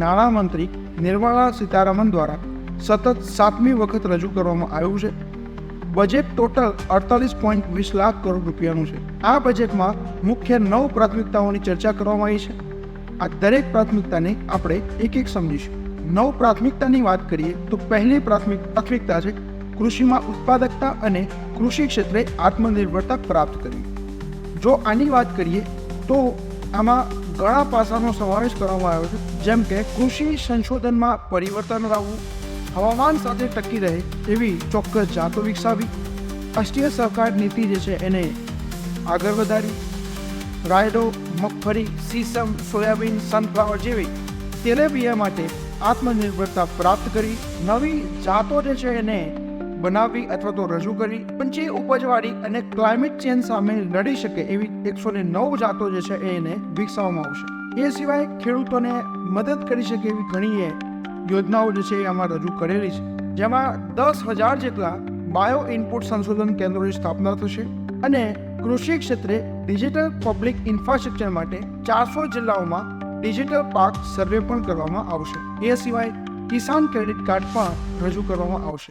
નાણામંત્રી નિર્મળા સીતારામન દ્વારા સતત સાતમી વખત રજૂ કરવામાં આવ્યું છે. બજેટ ટોટલ અડતાલીસ પોઈન્ટ વીસ લાખ કરોડ રૂપિયાનું છે. આ બજેટમાં મુખ્ય નવ પ્રાથમિકતાઓની ચર્ચા કરવામાં આવી છે. આ દરેક પ્રાથમિકતાને આપણે એક એક સમજીશું. નવ પ્રાથમિકતાની વાત કરીએ તો પહેલી પ્રાથમિક, પ્રાથમિકતા છે કૃષિમાં ઉત્પાદકતા અને કૃષિ ક્ષેત્રે આત્મનિર્ભરતા પ્રાપ્ત કરવી. જો આની વાત કરીએ તો આમાં ઘણા પાસાનો સમાવેશ કરવામાં આવ્યો છે. જેમ કે કૃષિ સંશોધનમાં પરિવર્તન લાવવું, હવામાન સાથે ટકી રહે એવી ચોક્કસ જાતો વિકસાવી રાષ્ટ્રીય સહકાર નીતિ જે છે એને આગળ વધારી રાયડો, મગફળી, સીસમ, સોયાબીન સનફ્લાવર જેવી તેલેબિયા માટે આત્મનિર્ભરતા પ્રાપ્ત કરી નવી જાતો જે છે એને બનાવવી અથવા તો રજૂ કરી જે ઉપજવાળી અને ક્લાઇમેટ ચેન્જ સામે લડી શકે એવી એકસો નવ જાતો જે છે એને વિકસાવવામાં આવશે. એ સિવાય ખેડૂતોને મદદ કરી શકે એવી ઘણી યોજનાઓ જે છે એ આમાં રજૂ કરેલી છે, જેમાં દસ હજાર જેટલા બાયો ઇનપુટ સંશોધન કેન્દ્રોની સ્થાપના થશે અને કૃષિ ક્ષેત્રે ડિજિટલ પબ્લિક ઇન્ફ્રાસ્ટ્રક્ચર માટે ચારસો જિલ્લાઓમાં ડિજિટલ પાક સર્વે પણ કરવામાં આવશે. એ સિવાય કિસાન ક્રેડિટ કાર્ડ પણ રજૂ કરવામાં આવશે.